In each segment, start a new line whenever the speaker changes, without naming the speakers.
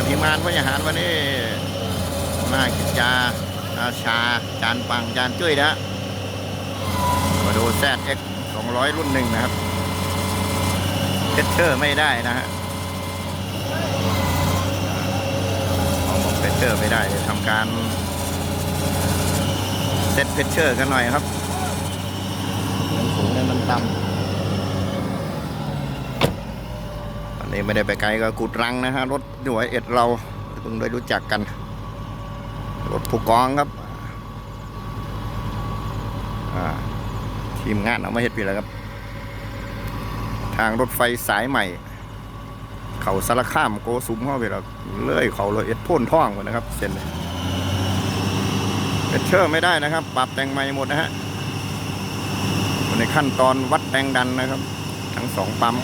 กับทีมงานพยาหารวันนี้มากิจจาอาชา จานปัง จานจุ้ยนะมาดูแซดเอ็กสองร้อยรุ่นหนึ่งนะครับเทสเชอร์ไม่ได้นะฮะเอาบอกเทสเชอร์ไม่ได้ทำการเซตเพชเชอร์กันหน่อยครับมันสูงเนี่ยมันต่ำอั นนี้ไม่ได้ไปไกลก็กุดรังนะฮะรถหน่วยเอ็ดเราเพิ่งได้รู้จักกัน รถผู้กองครับทีมงานเอามาเฮ็ดปีแล้วครับ ทางรถไฟสายใหม่ เขาสารข้ามโกสุมเข้าไปแล้วเลื่อยเขาเลยเอ็ดพ่นท่องหมดนะครับ เส้นเลยเชเชอร์ไม่ได้นะครับ ปรับแต่งใหม่หมดนะฮะอยู่ในขั้นตอนวัดแรงดันนะครับ ทั้งสองปั๊ม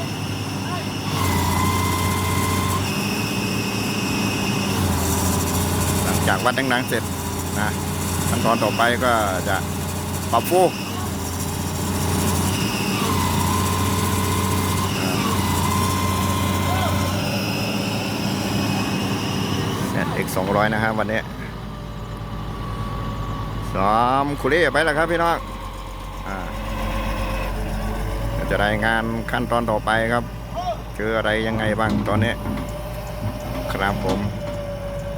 หลัง จากวัดแรงดันเสร็จนะขั้นตอนต่อไปก็จะปรับฟูแซดเอ็กสองร้อยนะฮะวันนี้ซ้อมคุเร่ไปแล้วครับพี่น้องอ่าจะรายงานขั้นตอนต่อไปครับเจออะไรยังไงบ้างตอนนี้ ครับผม